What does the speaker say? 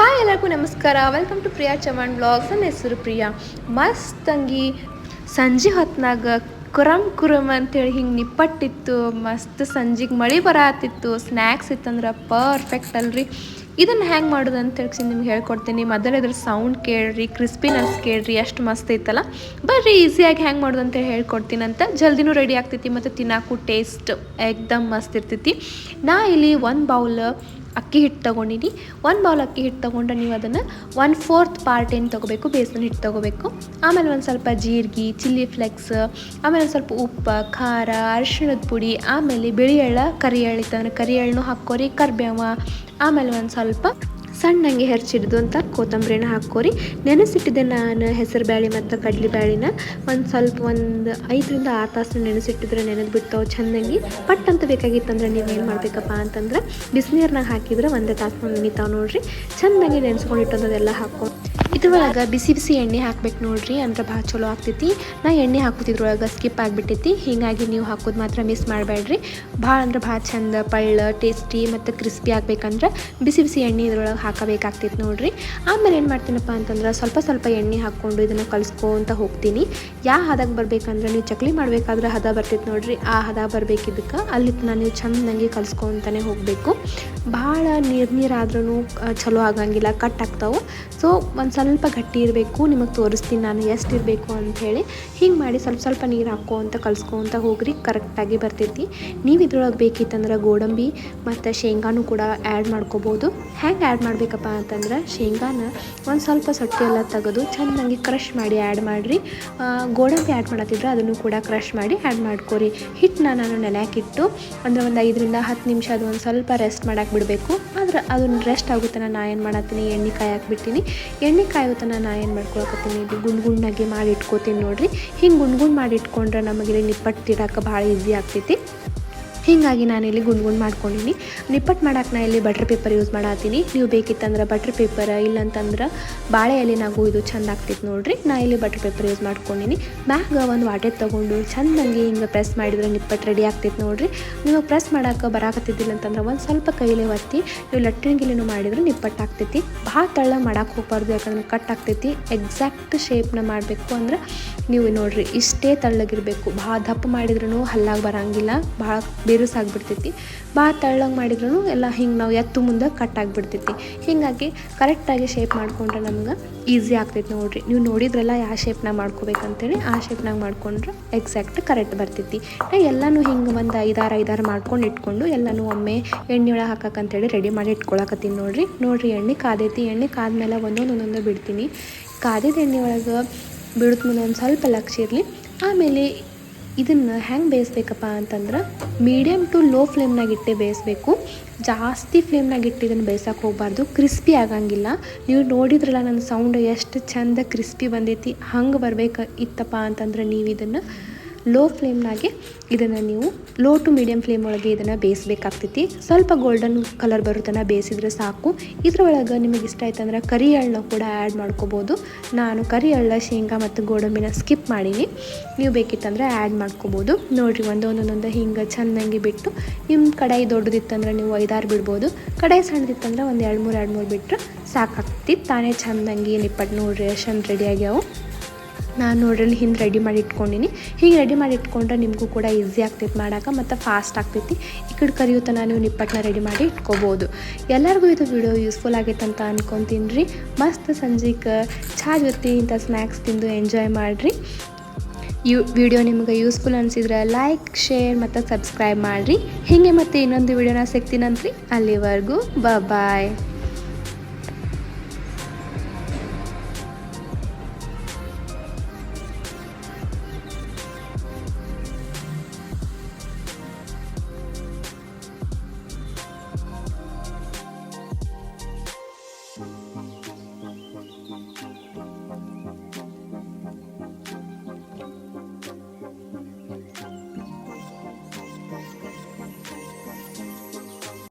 Hi, ಎಲ್ಲರಿಗೂ ನಮಸ್ಕಾರ. Welcome to Priya Chavan blogs ನನ್ನ ಹೆಸರು ಪ್ರಿಯಾ. ಮಸ್ತ್ ತಂಗಿ ಸಂಜೆ ಹೊತ್ನಾಗ ಕುರಮ್ ಕುರಮ್ ಅಂತೇಳಿ ಹಿಂಗೆ ನಿಪ್ಪಟ್ಟಿತ್ತು. ಮಸ್ತ್ ಸಂಜೆಗೆ ಮಳೆ ಬರತ್ತಿತ್ತು ಸ್ನ್ಯಾಕ್ಸ್ ಇತ್ತಂದ್ರೆ ಪರ್ಫೆಕ್ಟ್ ಅಲ್ರಿ. ಇದನ್ನು ಹ್ಯಾಂಗೆ ಮಾಡೋದು ಅಂತ ಹೇಳಿ ನಿಮ್ಗೆ ಹೇಳ್ಕೊಡ್ತೀನಿ. ಮೊದಲು ಇದ್ರ ಸೌಂಡ್ ಕೇಳ್ರಿ ಕ್ರಿಸ್ಪಿನೆಸ್ ಕೇಳ್ರಿ ಅಷ್ಟು ಮಸ್ತ್ ಐತಲ್ಲ. ಬರ್ರಿ ಈಸಿಯಾಗಿ ಹ್ಯಾಂಗೆ ಮಾಡೋದು ಅಂತ ಹೇಳ್ಕೊಡ್ತೀನಿ ಅಂತ. ಜಲ್ದಿನೂ ರೆಡಿ ಆಗ್ತೈತಿ ಮತ್ತು ತಿನ್ನಾಕು ಟೇಸ್ಟ್ ಎಕ್ದಮ್ ಮಸ್ತ್ ಇರ್ತೈತಿ. ನಾ ಇಲ್ಲಿ ಒಂದು ಬೌಲ್ ಅಕ್ಕಿ ಹಿಟ್ಟು ತೊಗೊಂಡಿನಿ. ಒಂದು ಬೌಲ್ ಅಕ್ಕಿ ಹಿಟ್ಟು ತೊಗೊಂಡ್ರೆ ನೀವು ಅದನ್ನು ಒನ್ ಫೋರ್ತ್ ಪಾರ್ಟ್ ಏನು ತೊಗೋಬೇಕು? ಬೇಸನ್ ಹಿಟ್ಟು ತೊಗೋಬೇಕು. ಆಮೇಲೆ ಒಂದು ಸ್ವಲ್ಪ ಜೀರಿಗೆ ಚಿಲ್ಲಿ ಫ್ಲೆಕ್ಸ್ ಆಮೇಲೆ ಒಂದು ಸ್ವಲ್ಪ ಉಪ್ಪು, ಖಾರ, ಅರಿಶಿಣದ ಪುಡಿ, ಆಮೇಲೆ ಬಿಳಿ ಎಳ್ಳ ಕರಿ ಎಳ್ಳಿತ್ತು ಅಂದರೆ ಕರಿ ಎಳ್ಳನ್ನು ಹಾಕೋರಿ ಕರ್ಬೇವ, ಆಮೇಲೆ ಒಂದು ಸ್ವಲ್ಪ ಸಣ್ಣಂಗೆ ಹೆರ್ಚಿಡ್ದು ಅಂತ ಕೊತ್ತಂಬರಿನ ಹಾಕ್ಕೋರಿ. ನೆನೆಸಿಟ್ಟಿದ್ದೆ ನಾನು ಹೆಸರು ಬ್ಯಾಳಿ ಮತ್ತು ಕಡಲೆ ಬ್ಯಾಳಿನ. ಒಂದು ಸ್ವಲ್ಪ ಒಂದು ಐದರಿಂದ ಆರು ತಾಸು ನೆನೆಸಿಟ್ಟಿದ್ರೆ ನೆನೆದು ಬಿಡ್ತಾವೆ ಚೆಂದಂಗೆ. ಪಟ್ ಅಂತ ಬೇಕಾಗಿತ್ತಂದ್ರೆ ನೀವು ಏನು ಮಾಡಬೇಕಪ್ಪ ಅಂತಂದ್ರೆ ಬಿಸಿನೀರ್ನಾಗ ಹಾಕಿದ್ರೆ ಒಂದೇ ತಾಸು ನೆನಿತಾವೆ ನೋಡ್ರಿ. ಚೆಂದಾಗಿ ನೆನೆಸ್ಕೊಂಡಿಟ್ಟದೆಲ್ಲ ಹಾಕ್ಕೊಂಡು. ಇದ್ರೊಳಗೆ ಬಿಸಿ ಬಿಸಿ ಎಣ್ಣೆ ಹಾಕ್ಬೇಕು ನೋಡ್ರಿ, ಅಂದ್ರೆ ಭಾಳ ಚಲೋ ಆಗ್ತೈತಿ. ನಾ ಎಣ್ಣೆ ಹಾಕೋತಿದ್ರೊಳಗೆ ಸ್ಕಿಪ್ ಆಗಿಬಿಟ್ಟೈತಿ. ಹೀಗಾಗಿ ನೀವು ಹಾಕೋದು ಮಾತ್ರ ಮಿಸ್ ಮಾಡಬೇಡ್ರಿ ಭಾಳ ಅಂದ್ರೆ ಭಾಳ ಚಂದ, ಪಳ್ಳ ಟೇಸ್ಟಿ ಮತ್ತು ಕ್ರಿಸ್ಪಿ ಆಗ್ಬೇಕಂದ್ರೆ ಬಿಸಿ ಬಿಸಿ ಎಣ್ಣೆ ಇದ್ರೊಳಗೆ ಹಾಕಬೇಕಾಗ್ತೈತಿ ನೋಡ್ರಿ. ಆಮೇಲೆ ಏನು ಮಾಡ್ತೀನಪ್ಪ ಅಂತಂದ್ರೆ ಸ್ವಲ್ಪ ಸ್ವಲ್ಪ ಎಣ್ಣೆ ಹಾಕ್ಕೊಂಡು ಇದನ್ನು ಕಲಿಸ್ಕೊಂತ ಹೋಗ್ತೀನಿ. ಯಾವ ಹದಕ್ಕೆ ಬರಬೇಕಂದ್ರೆ ನೀವು ಚಕ್ಲಿ ಮಾಡಬೇಕಾದ್ರೆ ಹದ ಬರ್ತೈತೆ ನೋಡ್ರಿ. ಆ ಹದ ಬರಬೇಕಿದ್ದಕ್ಕೆ ಅಲ್ಲಿ ನಾನು ಚೆಂದಂಗೆ ಕಲಿಸ್ಕೊಂತಾನೆ ಹೋಗಬೇಕು. ಭಾಳ ನೀರು ನೀರಾದ್ರೂ ಚಲೋ ಆಗಂಗಿಲ್ಲ, ಕಟ್ ಆಗ್ತಾವೆ. ಸೊ ಒಂದು ಸ್ವಲ್ಪ ಗಟ್ಟಿ ಇರಬೇಕು, ನಿಮಗೆ ತೋರಿಸ್ತೀನಿ ನಾನು ಎಷ್ಟು ಇರಬೇಕು ಅಂಥೇಳಿ ಹಿಂಗೆ ಮಾಡಿ ಸ್ವಲ್ಪ ಸ್ವಲ್ಪ ನೀರು ಹಾಕೋ ಅಂತ ಕಲಿಸ್ಕೊಂತ ಹೋಗ್ರಿ ಕರೆಕ್ಟಾಗಿ ಬರ್ತೈತಿ. ನೀವು ಇದ್ರೊಳಗೆ ಬೇಕಿತ್ತಂದ್ರೆ ಗೋಡಂಬಿ ಮತ್ತು ಶೇಂಗಾನು ಕೂಡ ಆ್ಯಡ್ ಮಾಡ್ಕೋಬೋದು. ಹೆಂಗೆ ಆ್ಯಡ್ ಮಾಡಬೇಕಪ್ಪ ಅಂತಂದ್ರೆ ಶೇಂಗಾನ ಒಂದು ಸ್ವಲ್ಪ ಸೊಟ್ಟಿ ಎಲ್ಲ ತೆಗೆದು ಚೆನ್ನಾಗಿ ಕ್ರಷ್ ಮಾಡಿ ಆ್ಯಡ್ ಮಾಡಿರಿ. ಗೋಡಂಬಿ ಆ್ಯಡ್ ಮಾಡತ್ತಿದ್ರೆ ಅದನ್ನು ಕೂಡ ಕ್ರಷ್ ಮಾಡಿ ಆ್ಯಡ್ ಮಾಡ್ಕೋರಿ. ಹಿಟ್ಟನ್ನ ನಾನು ನೆನೆಯಾಕಿಟ್ಟು ಅಂದರೆ ಒಂದು ಐದರಿಂದ ಹತ್ತು ನಿಮಿಷ ಅದು ಒಂದು ಸ್ವಲ್ಪ ರೆಸ್ಟ್ ಮಾಡಕ್ಕೆ ಬಿಡಬೇಕು. ಆದರೆ ಅದನ್ನು ರೆಸ್ಟ್ ಆಗುತ್ತೆ ನಾನು ಏನು ಮಾಡತ್ತೀನಿ? ಎಣ್ಣೆ ಕಾಯಿ ಹಾಕ್ಬಿಡ್ತೀನಿ. ಎಣ್ಣೆ ಕಾಯುತ್ತನ ನಾ ಏನು ಮಾಡ್ಕೊಳಕತ್ತೀನಿ? ಇದು ಗುಂಡು ಗುಂಡಾಗಿ ಮಾಡಿ ಇಟ್ಕೋತೀನಿ ನೋಡಿರಿ. ಹಿಂಗೆ ಗುಂಡು ಗುಂಡು ಮಾಡಿ ಇಟ್ಕೊಂಡ್ರೆ ನಮಗೆ ನಿಪ್ಪಟ್ಟು ತಿಡಕ್ಕೆ ಭಾಳ ಈಸಿ ಆಗ್ತೈತಿ. ಹೀಗಾಗಿ ಇಲ್ಲಿ ಗುಂಡು ಗುಂಡು ಮಾಡ್ಕೊಂಡಿನಿ. ನಿಪ್ಪಟ್ಟು ಮಾಡೋಕೆ ನಾ ಇಲ್ಲಿ ಬಟ್ರ್ ಪೇಪರ್ ಯೂಸ್ ಮಾಡತ್ತೀನಿ ನೀವು ಬೇಕಿತ್ತಂದ್ರೆ ಬಟ್ರ್ ಪೇಪರ್ ಇಲ್ಲಂತಂದ್ರೆ ಬಾಳೆ ಎಲೆನಾಗೂ ಇದು ಚಂದ ಆಗ್ತೈತೆ ನೋಡ್ರಿ. ನಾ ಇಲ್ಲಿ ಬಟ್ರ್ ಪೇಪರ್ ಯೂಸ್ ಮಾಡ್ಕೊಂಡಿನಿ. ಮ್ಯಾಗ ಒಂದು ವಾಟೆ ತೊಗೊಂಡು ಚಂದಂಗೆ ಹಿಂಗೆ ಪ್ರೆಸ್ ಮಾಡಿದ್ರೆ ನಿಪ್ಪಟ್ಟು ರೆಡಿ ಆಗ್ತೈತೆ ನೋಡ್ರಿ. ನೀವು ಪ್ರೆಸ್ ಮಾಡೋಕೆ ಬರಾಕತ್ತಿದ್ದಿಲ್ಲ ಅಂತಂದ್ರೆ ಒಂದು ಸ್ವಲ್ಪ ಕೈಲೇ ಒತ್ತಿ, ನೀವು ಲಟ್ಟಿನ ಗಿಲಿನೂ ಮಾಡಿದ್ರೆ ನಿಪ್ಪಟ್ಟು ಆಗ್ತೈತಿ. ಭಾಳ ತಳ್ಳ ಮಾಡೋಕೆ ಹೋಗ್ಬಾರ್ದು ಯಾಕಂದ್ರೆ ಕಟ್ ಆಗ್ತೈತಿ. ಎಕ್ಸಾಕ್ಟ್ ಶೇಪ್ನ ಮಾಡಬೇಕು ಅಂದ್ರೆ ನೀವು ನೋಡ್ರಿ ಇಷ್ಟೇ ತಳ್ಳಗಿರಬೇಕು. ಭಾಳ ದಪ್ಪ ಮಾಡಿದ್ರೂ ಹಲ್ಲಾಗಿ ಬರಂಗಿಲ್ಲ. ಭಾಳ ಬಿರುಸಾಗ್ಬಿಡ್ತೈತಿ ಭಾಳ ತಳ್ಳಂಗೆ ಮಾಡಿದ್ರೂ ಎಲ್ಲ ಹಿಂಗೆ ನಾವು ಎತ್ತು ಮುಂದೆ ಕಟ್ ಆಗಿಬಿಡ್ತೈತಿ. ಹೀಗಾಗಿ ಕರೆಕ್ಟಾಗಿ ಶೇಪ್ ಮಾಡ್ಕೊಂಡ್ರೆ ನಮ್ಗೆ ಈಸಿ ಆಗ್ತೈತಿ ನೋಡಿರಿ. ನೀವು ನೋಡಿದ್ರಲ್ಲ ಯಾವ ಶೇಪ್ನಾಗ ಮಾಡ್ಕೋಬೇಕಂತೇಳಿ, ಆ ಶೇಪ್ನಾಗ ಮಾಡ್ಕೊಂಡ್ರೆ ಎಕ್ಸಾಕ್ಟ್ ಕರೆಕ್ಟ್ ಬರ್ತೈತಿ. ನಾ ಎಲ್ಲನೂ ಹಿಂಗೆ ಒಂದು ಐದಾರು ಐದಾರು ಮಾಡ್ಕೊಂಡು ಇಟ್ಕೊಂಡು ಎಲ್ಲನೂ ಒಮ್ಮೆ ಎಣ್ಣೆ ಒಳಗೆ ಹಾಕಕ್ಕಂತೇಳಿ ರೆಡಿ ಮಾಡಿ ಇಟ್ಕೊಳಕತ್ತೀನಿ ನೋಡಿರಿ. ನೋಡಿರಿ ಎಣ್ಣೆ ಕಾದೈತಿ. ಎಣ್ಣೆ ಕಾದ್ಮೇಲೆ ಒಂದೊಂದು ಒಂದೊಂದು ಬಿಡ್ತೀನಿ. ಕಾದಿದ ಎಣ್ಣೆ ಒಳಗೆ ಬಿಡೋದು ಮುಂದೆ ಒಂದು ಸ್ವಲ್ಪ ಲಕ್ಷ ಇರಲಿ. ಆಮೇಲೆ ಇದನ್ನು ಹೆಂಗೆ ಬೇಯಿಸ್ಬೇಕಪ್ಪ ಅಂತಂದ್ರೆ ಮೀಡಿಯಮ್ ಟು ಲೋ ಫ್ಲೇಮ್ನಾಗ ಇಟ್ಟೆ ಬೇಯಿಸ್ಬೇಕು. ಜಾಸ್ತಿ ಫ್ಲೇಮ್ನಾಗ ಇಟ್ಟು ಇದನ್ನು ಬೇಯಿಸೋಕೆ ಹೋಗಬಾರ್ದು. ಕ್ರಿಸ್ಪಿ ಆಗಂಗಿಲ್ಲ. ನೀವು ನೋಡಿದ್ರಲ್ಲ ನನ್ನ ಸೌಂಡ್ ಎಷ್ಟು ಚಂದ ಕ್ರಿಸ್ಪಿ ಬಂದೈತಿ, ಹಂಗೆ ಬರ್ಬೇಕು ಇತ್ತಪ್ಪ ಅಂತಂದ್ರೆ ನೀವು ಇದನ್ನು ಲೋ ಫ್ಲೇಮ್ನಾಗೆ ಇದನ್ನು ನೀವು ಲೋ ಟು ಮೀಡಿಯಮ್ ಫ್ಲೇಮ್ ಒಳಗೆ ಇದನ್ನು ಬೇಯಿಸಬೇಕಾಗ್ತೈತಿ. ಸ್ವಲ್ಪ ಗೋಲ್ಡನ್ ಕಲರ್ ಬರುತ್ತನ ಬೇಯಿಸಿದ್ರೆ ಸಾಕು. ಇದ್ರೊಳಗೆ ನಿಮಗೆ ಇಷ್ಟ ಆಯ್ತಂದ್ರೆ ಕರಿ ಎಳ್ಳನ್ನ ಕೂಡ ಆ್ಯಡ್ ಮಾಡ್ಕೋಬೋದು. ನಾನು ಕರಿ ಎಳ್ಳ, ಶೇಂಗಾ ಮತ್ತು ಗೋಡಂಬಿನ ಸ್ಕಿಪ್ ಮಾಡೀನಿ. ನೀವು ಬೇಕಿತ್ತಂದ್ರೆ ಆ್ಯಡ್ ಮಾಡ್ಕೋಬೋದು. ನೋಡಿರಿ ಒಂದೊಂದೊಂದೊಂದು ಹಿಂಗೆ ಚೆನ್ನಾಗಿ ಬಿಟ್ಟು ನಿಮ್ಮ ಕಡಾಯಿ ದೊಡ್ಡದಿತ್ತಂದ್ರೆ ನೀವು ಐದಾರು ಬಿಡ್ಬೋದು. ಕಡಾಯಿ ಸಣ್ಣದಿತ್ತಂದ್ರೆ ಒಂದು ಎರಡು ಮೂರು ಎರಡು ಮೂರು ಬಿಟ್ಟರೆ ಸಾಕಾಗ್ತಿತ್ತು ತಾನೇ ಚೆಂದಂಗೆ ನಿಪ್ಪಟ್ಟು ನೋಡ್ರಿ ಎಷ್ಟು ರೆಡಿ ಆಗ್ಯಾವು. ನಾನು ನೋಡ್ರಲ್ಲಿ ಹಿಂದೆ ರೆಡಿ ಮಾಡಿ ಇಟ್ಕೊಂಡಿನಿ. ಹೀಗೆ ರೆಡಿ ಮಾಡಿ ಇಟ್ಕೊಂಡ್ರೆ ನಿಮಗೂ ಕೂಡ ಈಸಿ ಆಗ್ತೈತಿ ಮಾಡೋಕೆ, ಮತ್ತು ಫಾಸ್ಟ್ ಆಗ್ತೈತಿ. ಈ ಕಡೆ ಕರಿಯುತ್ತನ ನೀವು ನಿಪ್ಪಟ್ಟನ್ನ ರೆಡಿ ಮಾಡಿ ಇಟ್ಕೋಬೋದು. ಎಲ್ಲರಿಗೂ ಇದು ವಿಡಿಯೋ ಯೂಸ್ಫುಲ್ ಆಗೈತೆ ಅಂತ ಅನ್ಕೊತೀನಿ. ರೀ ಮಸ್ತ್ ಸಂಜೆಗೆ ಚಹಾ ಜೊತೆ ಇಂಥ ಸ್ನ್ಯಾಕ್ಸ್ ತಿಂದು ಎಂಜಾಯ್ ಮಾಡಿರಿ. ಯು ವಿಡಿಯೋ ನಿಮ್ಗೆ ಯೂಸ್ಫುಲ್ ಅನಿಸಿದ್ರೆ ಲೈಕ್ ಶೇರ್ ಮತ್ತು ಸಬ್ಸ್ಕ್ರೈಬ್ ಮಾಡಿರಿ. ಹೀಗೆ ಮತ್ತೆ ಇನ್ನೊಂದು ವಿಡಿಯೋನ ಸಿಗ್ತೀನಂತ್ರಿ ಅಲ್ಲಿವರೆಗೂ ಬಾಯ್